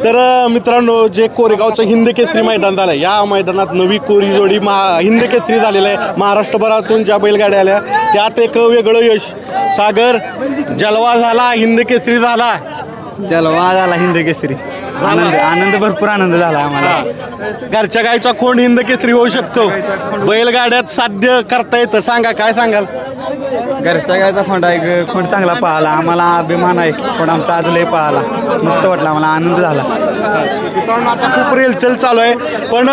तर मित्रांनो जे कोरेगावचं हिंद केसरी मैदान झालं या मैदानात नवी कोरी जोडी महा हिंद केसरी झालेलं आहे. महाराष्ट्रभरातून ज्या बैलगाड्या आल्या त्यात एक वेगळं यश. सागर जलवा झाला हिंद केसरी झाला. जलवा झाला हिंद केसरी. आनंद आनंद भरपूर आनंद झाला आम्हाला. घरच्या गायचा खोंड हिंद केसरी होऊ शकतो. बैलगाड्यात साध्य करता येतं. सांगा काय सांगाल? घरच्या गायचा खोंड आहे खोंड चांगला पळाला. आम्हाला अभिमान आहे. खोंड आमचा आज लय पळाला. मस्त वाटला आम्हाला. आनंद झाला. मित्रांनो आता खूप रेलचल चालू आहे. पण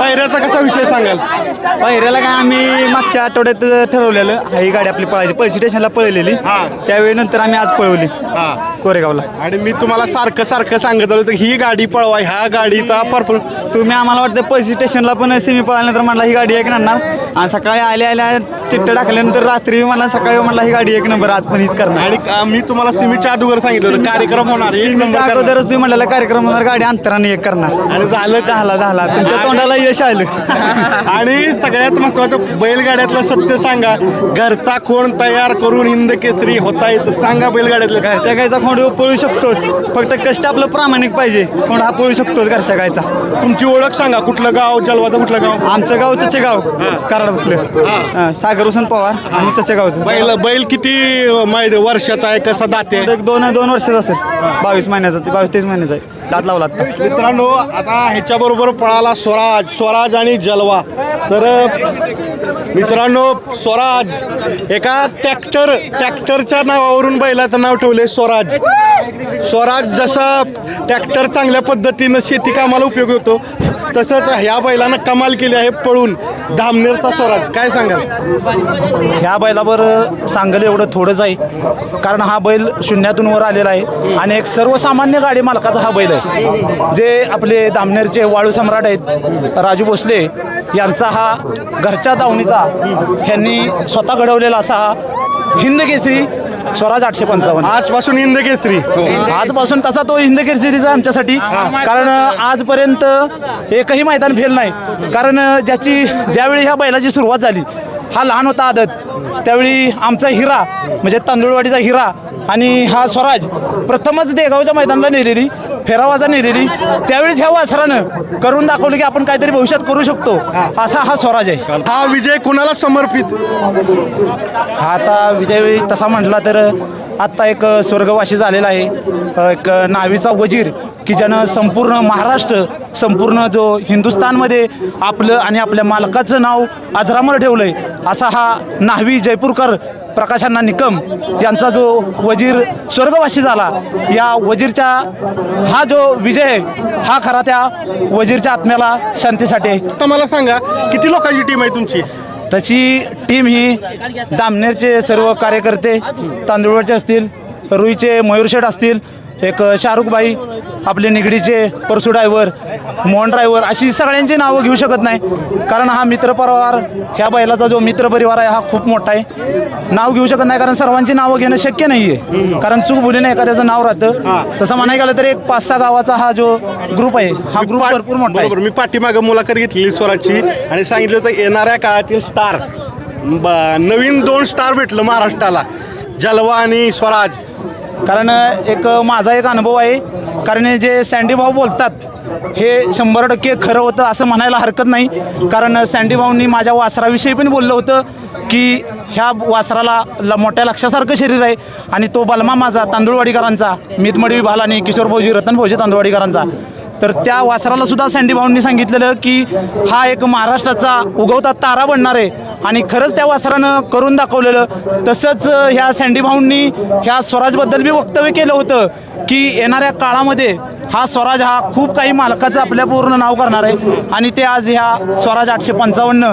पायऱ्याचा कसा विषय सांगाल? पहिऱ्याला काय आम्ही मागच्या आठवड्यात ठरवलेलं. ही गाडी आपली पळायची. पैसे स्टेशनला पळलेली. हा. त्यावेळी नंतर आम्ही आज पळवली. कोरेगावला. आणि मी तुम्हाला सारखं सारखं सांगत आलो तर ही गाडी पळवा. ह्या गाडीचा परफॉर्मन्स तुम्ही आम्हाला वाटतं पैसे स्टेशनला पण सेमी पळाल्यानंतर म्हणला ही गाडी एक नंबर आणि सकाळी आल्या आल्या चिट्ट टाकल्यानंतर रात्री म्हणला सकाळी म्हणला ही गाडी एक नंबर आज पण हीच करणार. आणि का- मी तुम्हाला सिमीच्या अगोदर सांगितलं होतं कार्यक्रम होणार एक नंबर तुमच्या करणार. अगोदरच तुम्ही म्हणलेला कार्यक्रम होणार गाडी अंतराने एक करणार. आणि झालं झाला झाला. तुमच्या तोंडाला यश आलं. आणि सगळ्यात महत्वाचं बैलगाड्यातलं सत्य सांगा. घरचा कोण तयार करून हिंद केसरी होता येतं सांगा बैलगाड्यातलं. घरच्या गायचा खोंड पळू शकतोच. फक्त कष्ट आपलं प्रामाणिक पाहिजे. खोंड हा पळू शकतोच घरच्या गायचा. तुमची ओळख सांगा कुठलं गाव जलवाचं कुठलं गाव? आमचं गाव चचेगाव कराड बसलं. सागर हुसेन पवार. आम्ही चचेगावचं बैल बैल किती माहिती वर्षाचा आहे कसा दाते एक दोन दोन वर्षाचा असेल. बावीस महिन्याचा ते बावीस तेवीस महिन्याचा आहे. दात लावला आता. मित्रांनो आता ह्याच्याबरोबर पळाला स्वराज स्वराज आणि जलवा. तर मित्रांनो स्वराज एका ट्रॅक्टर ट्रॅक्टरच्या नावावरून बैलाचं नाव ठेवले स्वराज. स्वराज जसा ट्रॅक्टर चांगल्या पद्धतीनं शेती कामाला उपयोग होतो तसंच ह्या बैलानं कमाल केली आहे पळून. धामनेरचा स्वराज काय सांगाल? ह्या बैलावर सांगलं एवढं थोडंच आहे कारण हा बैल शून्यातून वर आलेला आहे आणि एक सर्वसामान्य गाडी मालकाचा हा बैल आहे. जे आपले दामनेरचे वाळू सम्राट आहेत राजू भोसले यांचा हा घरच्या दावणीचा ह्यांनी स्वतः घडवलेला असा हा हिंद केसरी स्वराज आठशे पंचावन्न. आजपासून हिंद केसरी आजपासून तसा तो हिंद केसरीचा आमच्यासाठी. कारण आजपर्यंत एकही मैदान फेल नाही. कारण ज्याची ज्यावेळी ह्या बैलाची सुरुवात झाली हा लहान होता आदत. त्यावेळी आमचा हिरा म्हणजे तांदूळवाडीचा हिरा आणि हा स्वराज प्रथमच देगावच्या मैदानाला नेलेली फेरावाजा नेलेली. त्यावेळीच ह्या वासरानं करून दाखवलं की आपण काहीतरी भविष्यात करू शकतो. असा हा स्वराज आहे. हा विजय कुणाला समर्पित? हा आता विजय तसा म्हटला तर आत्ता एक स्वर्गवासी झालेला आहे. एक नावीचा वजीर की ज्यानं संपूर्ण महाराष्ट्र संपूर्ण जो हिंदुस्थानमध्ये आपलं आणि आपल्या मालकाचं नाव अजरामर ठेवलं आहे असा हा न्हावी जयपूरकर प्रकाशांना निकम यांचा जो वजीर स्वर्गवासी झाला या वजीरच्या हा जो विजय आहे हा खरा त्या वजीरच्या आत्म्याला शांतीसाठी आहे. तर मला सांगा किती लोकांची टीम आहे तुमची? तशी टीम ही दामनेरचे सर्व कार्यकर्ते तांदूळवरचे असतील रुईचे मयूरशेठ असतील एक शाहरुखबाई आपले निगडीचे परसू ड्रायव्हर मोहन ड्रायव्हर अशी सगळ्यांची नावं घेऊ शकत नाही. कारण हा मित्रपरिवार ह्या बैलाचा जो मित्रपरिवार आहे हा खूप मोठा आहे. नाव घेऊ शकत नाही कारण सर्वांची नावं घेणं शक्य नाही आहे कारण चूक भुलीने एखाद्याचं नाव राहतं. तसं म्हणायला गेलं तर एक पाच सहा गावाचा हा जो ग्रुप आहे हा ग्रुप भरपूर मोठा आहे. मी पाठीमागं मुलाखत घेतलेली स्वराजची आणि सांगितलं होतं येणाऱ्या काळातील स्टार नवीन दोन स्टार भेटलं महाराष्ट्राला. जलवा आणि स्वराज. कारण एक माझा एक अनुभव आहे. कारण जे सँडी भाऊ बोलतात हे शंभर टक्के खरं होतं असं म्हणायला हरकत नाही. कारण सँडी भाऊंनी माझ्या वासराविषयी पण बोललं होतं की ह्या वासराला ल मोठ्या लक्षासारखं शरीर आहे आणि तो बलमा माझा तांदूळवाडीकरांचा मितमडी भाल आणि किशोर भाऊजी रतन भाऊजी तांदूळवाडीकरांचा. तर त्या वासराला सुद्धा सँडी भाऊंनी सांगितलेलं की हा एक महाराष्ट्राचा उगवता तारा बनणार आहे. आणि खरंच त्या वासरानं करून दाखवलेलं. तसंच ह्या सँडी भाऊंनी ह्या स्वराजबद्दल बी वक्तव्य केलं होतं की येणाऱ्या काळामध्ये हा स्वराज हा खूप काही मालकाचं आपल्या पूर्ण नाव करणार आहे. आणि ते आज ह्या स्वराज आठशे पंचावन्न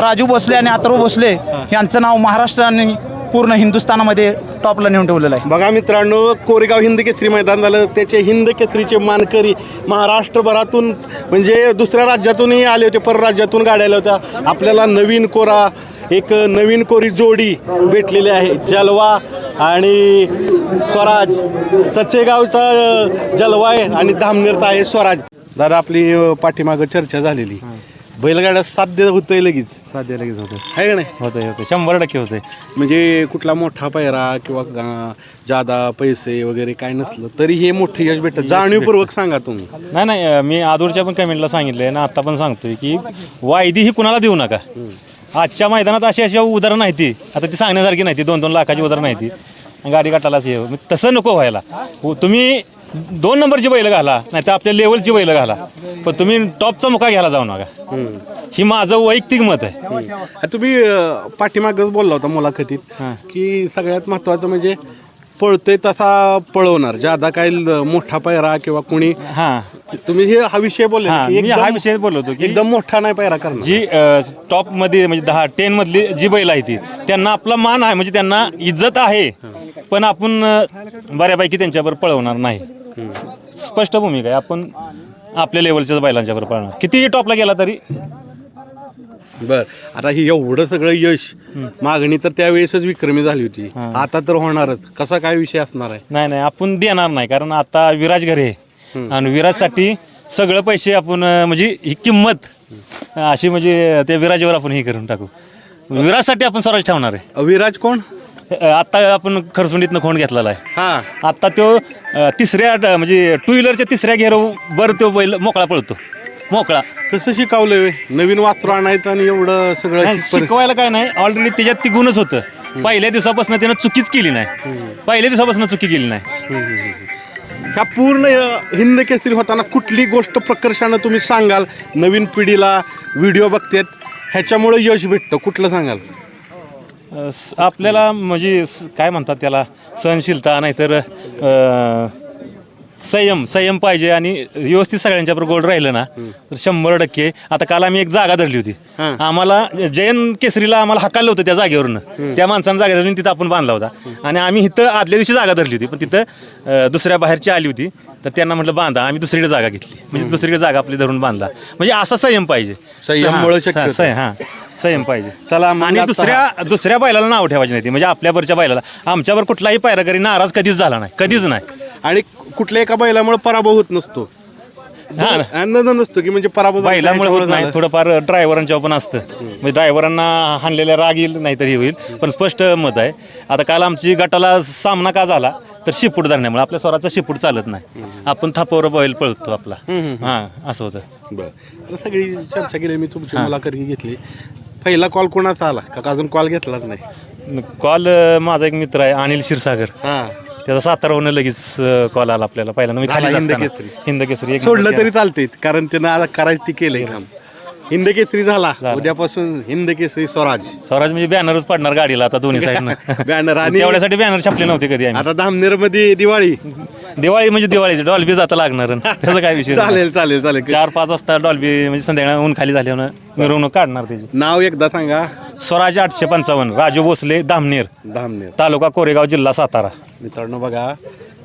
राजू भोसले आणि अथर्व भोसले यांचं नाव महाराष्ट्राने पूर्ण हिंदुस्थानामध्ये टॉपला नेऊन ठेवलेलं आहे. बघा मित्रांनो कोरेगाव हिंद केसरी मैदान झालं. त्याचे हिंद केसरीचे मानकरी महाराष्ट्रभरातून म्हणजे दुसऱ्या राज्यातूनही आले होते परराज्यातून गाड्या आल्या होत्या. आपल्याला नवीन कोरा एक नवीन कोरी जोडी भेटलेली आहे. जलवा आणि स्वराज चचेगावचा जलवा आहे आणि धामनेरचा आहे स्वराज. दादा आपली पाठीमागं चर्चा झालेली. बैलगाड्या साध्य होतंय लगेच. साध्य लगेच होते आहे का नाही? होते होते शंभर टक्के होते म्हणजे कुठला मोठा पैरा किंवा गा- जादा पैसे वगैरे काय नसलं तरी हे मोठं यश भेटतं. जाणीवपूर्वक सांगा तुम्ही. नाही नाही अं, मी आदूरच्या पण कमेंटला सांगितलंय ना आता पण सांगतोय की वायदी ही कुणाला देऊ नका? आजच्या मैदानात अशी अशी उदाहरणं नाही ती. आता ती सांगण्यासारखी नाही ती दोन दोन लाखाची उदाहरणं नाही ती. आणि गाडी काटालाच हे मग तसं नको व्हायला. हो, तुम्ही दोन नंबरची बैल घाला नाही तर आपल्या लेवलची बैल घाला. पण तुम्ही टॉपचा मुका घ्यायला जाऊ नका. ही माझं वैयक्तिक मत आहे. तुम्ही अं, पाठीमागच बोलला होता मुलाखतीत की सगळ्यात महत्वाचं म्हणजे पळतोय तसा पळवणार. काय ल- मोठा पैरा किंवा कोणी हां. तुम्ही हे हा विषय बोलले हां की मी एकदम- हा विषय बोललो होतो की एकदम मोठा नाही पैरा करणार. जी टॉपमध्ये म्हणजे दहा टेन मधली जी बैल आहे ती त्यांना आपला मान आहे म्हणजे त्यांना इज्जत आहे. पण आपण अ, बऱ्यापैकी त्यांच्याबरोबर पळवणार नाही. स्पष्ट भूमिका आहे. आपण आपल्या लेवलच्याच बैलांच्या बरोबर पळवणार कितीही टॉपला गेला तरी? बर. आता हे एवढं सगळं यश मागणी तर त्यावेळेसच विक्रमी झाली होती. आता तर होणारच. कसा काय विषय असणार आहे? नाही नाही. आपण देणार नाही. कारण आता विराज घरे आहे. आणि विराजसाठी सगळं पैसे आपण अ, म्हणजे ही किंमत अशी म्हणजे त्या विराजावर आपण हे करून टाकू. विराजसाठी आपण स्वराज ठेवणार आहे. विराज कोण? अ, आता आपण खरसुंडीतनं खोंड घेतलेला आहे. हा. आता तो अ, तिसऱ्या ड- म्हणजे टू व्हीलरच्या तिसऱ्या घेरवर तो बैल मोकळा पळतो. मोकळा. कसं शिकवलंय वे? नवीन वासरू आणायचं आणि एवढं सगळं नाही, शिकवायला काय नाही. ऑलरेडी त्याच्यात ती गुणच होतं. पहिल्या दिवसापासून त्यानं चुकीच केली नाही. पहिल्या दिवसापासून चुकी केली नाही. ह्या पूर्ण अ, हिंद केसरी होताना कुठली गोष्ट प्रकर्षानं तुम्ही सांगाल? नवीन पिढीला व्हिडिओ बघतात. ह्याच्यामुळे यश भेटतं. कुठलं सांगाल? स- आपल्याला म्हणजे स- काय म्हणतात त्याला? सहनशीलता नाहीतर अ, संयम संयम पाहिजे आणि व्यवस्थित सगळ्यांच्या बरोबर गोल राहिलं ना तर शंभर टक्के. आता काल आम्ही एक जागा धरली होती. हां. आम्हाला जयंत केसरीला आम्हाला हकाललं होतं त्या जागेवरनं. त्या माणसानं जागा धरली आणि तिथं आपण बांधला होता. आणि आम्ही इथं आदल्या दिवशी जागा धरली होती पण तिथं अ, दुसऱ्या बाहेरची आली होती. तर त्यांना म्हटलं बांधा. आम्ही दुसरीकडे जागा घेतली. म्हणजे दुसरीकडे जागा आपली धरून बांधला. म्हणजे असा संयम पाहिजे. संयममुळे हां, शक्य होतं. स- हां. संयम पाहिजे. चला मग आणि आता- दुसऱ्या दुसऱ्या बैलाला नाव ठेवायची नाही ती. म्हणजे आपल्यावरच्या बैलाला. आमच्यावर कुठलाही पायराकरी नाराज कधीच झाला नाही. कधीच नाही. आणि कुठल्या एका बैलामुळे पराभव होत नसतो. हा ना. आनंद नसतो की म्हणजे पराभव झाला, बैलामुळे होत ह्याच्यामुळे नाही. झालं. थोडंफार ड्रायव्हरांच्यावर पण असतं. म्हणजे ड्रायव्हरांना हाणलेल्या राग येईल नाहीतर हे होईल. पण स्पष्ट मत आहे. आता काल आमची गटाला सामना का झाला तर शिपूट धरण्यामुळे आपल्या स्वराचा शिपूट चालत नाही. आपण थापावर बैल पळतो आपला. हां असं होतं. बरं. आता सगळी चर्चा केली मी तुमची मुलाखत घेतली. पहिला कॉल कोणाचा आला? का अजून कॉल घेतलाच नाही? कॉल माझा एक मित्र आहे अनिल क्षीरसागर. हा. त्याचा साताराहून लगेच कॉल आला आपल्याला. पहिल्यांदा मी खाली हिंद असताना. केसरी. हिंद केसरी एक सोडलं नंबर तरी चालते कारण त्यानं आता करायचं ती केलंय काम. हिंद केसरी झाला. उद्यापासून हिंद केसरी स्वराज. स्वराज म्हणजे बॅनरच पडणार गाडीला आता दोन्ही साईडनं Banner आणि- तेवढ्यासाठी बॅनर छापले नव्हते कधी आम्ही. आता धामनेरमध्ये दिवाळी. दिवाळी म्हणजे दिवाळीची डॉल्बी जाता लागणार. त्याचा काय विषय नाही. चालेल चालेल चालेल. चार पाच वाजता डॉल्बी म्हणजे संध्याकाळी ऊन खाली झाल्यावर मिरवणूक काढणार त्याची नाव एकदा सांगा. स्वराज आठशे पंचावन्न राजू भोसले धामनेर. धामनेर. तालुका कोरेगाव जिल्हा सातारा. मित्रांनो बघा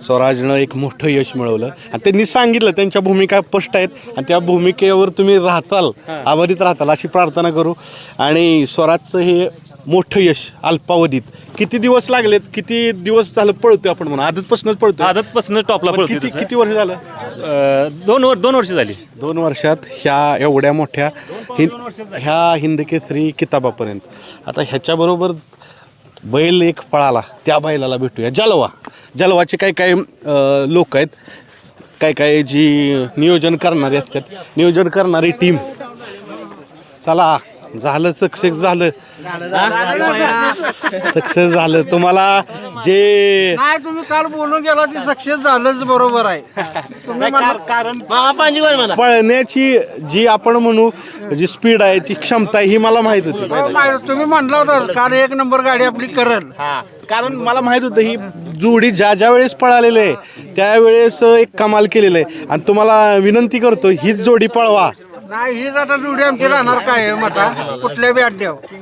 स्वराजनं एक मोठं यश मिळवलं. आणि त्यांनी सांगितलं त्यांच्या भूमिका स्पष्ट आहेत. आणि त्या भूमिकेवर तुम्ही राहताल अबाधित राहताल अशी प्रार्थना करू. आणि स्वराजचं हे मोठं यश अल्पावधीत. किती दिवस लागलेत? किती दिवस झालं पळतोय आपण म्हणून? आदतपासूनच पळतोय. आदतपासून टॉपला पण पळतोय किती तसं. किती वर्ष झालं? अं, दोन वर दोन वर्ष झाली. दोन वर्षात ह्या एवढ्या मोठ्या हिंद ह्या हिंद केसरी किताबापर्यंत. आता ह्याच्याबरोबर बैल एक पळाला. त्या बैलाला भेटूया. जलवा. जलवाचे काही काही लोक आहेत. काही काही जी नियोजन करणारे असतात. नियोजन करणारी टीम चला. झालं सक्सेस झालं. सक्सेस झालं. तुम्हाला जे नाही तुम्ही काल बोलून गेला ती सक्सेस झालंच बरोबर आहे. तुम्ही म्हणला- पळण्याची जी आपण म्हणू जी स्पीड आहे जी क्षमता आहे ही मला माहीत होती. हो, माहिती- तुम्ही म्हणला होता काल एक नंबर गाडी आपली करल. कारण मला माहीत होतं ही जोडी ज्या ज्या वेळेस पळालेली आहे त्यावेळेस एक कमाल केलेलं आहे. आणि तुम्हाला विनंती करतो हीच जोडी पळवा. नाही हीच आता जोडी आमची राहणार काय आहे मता? कुठल्या बी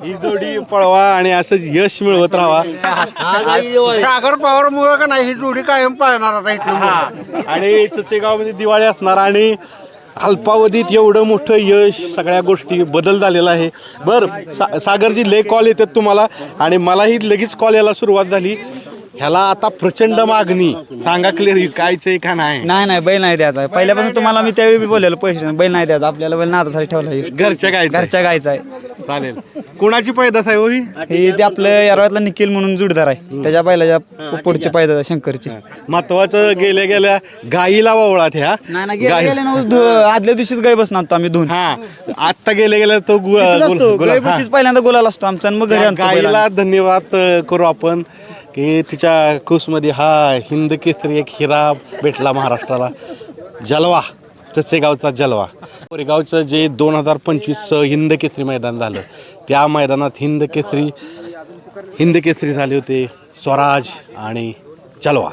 ही जोडी पळवा आणि असं यश मिळवत राहा. सागर पवार मुळे का नाही ही जोडी कायम पाळणार आता इथून आणि चचेगावमध्ये दिवाळी असणार आणि अल्पावधीत एवढं मोठं यश सगळ्या गोष्टी बदल झालेला आहे. बरं सा सागरजी लय कॉल येतात तुम्हाला आणि मलाही लगेच कॉल यायला सुरुवात झाली. ह्याला आता प्रचंड मागणी. सांगा क्लिअर कायच का नाही? नाही नाही बैल नाही द्यायचा. पहिल्यापासून तुम्हाला मी त्यावेळी बी बोललेलो पैसे बैल नाही द्यायचा. आपल्याला बैल नादासाठी ठेवला आहे. घरच्या गायचं. घरच्या गायचा आहे. चालेल. कुणाची पैदास आहे हो ही? हे ते आपलं यारवातला निखिल म्हणून जुडदार आहे. त्याच्या बैलाच्या पुढचे पायदा शंकरचे. महत्वाचं गेल्या गेल्या गाईला वावळात ह्या. नाही नाही गेले गाई- आदल्या दिवशीच गाय बसणार होतो आम्ही दोन. हा. आत्ता गेले गेल्या तो गु- तिथंच गुल- असतो. गुलाब- गाय हा. बशीच पहिल्यांदा गुलाल असतो आमचा आणि मग घरी त्या आणतो गाईला. धन्यवाद अ, करू आपण. की तिच्या कुसमध्ये हा हिंद केसरी एक हिरा भेटला महाराष्ट्राला. जलवा चचेगावचा जलवा. कोरेगावचं जे दोन हजार पंचवीसचं हिंद केसरी मैदान झालं त्या मैदानात हिंद केसरी हिंद केसरी झाले होते स्वराज आणि जलवा.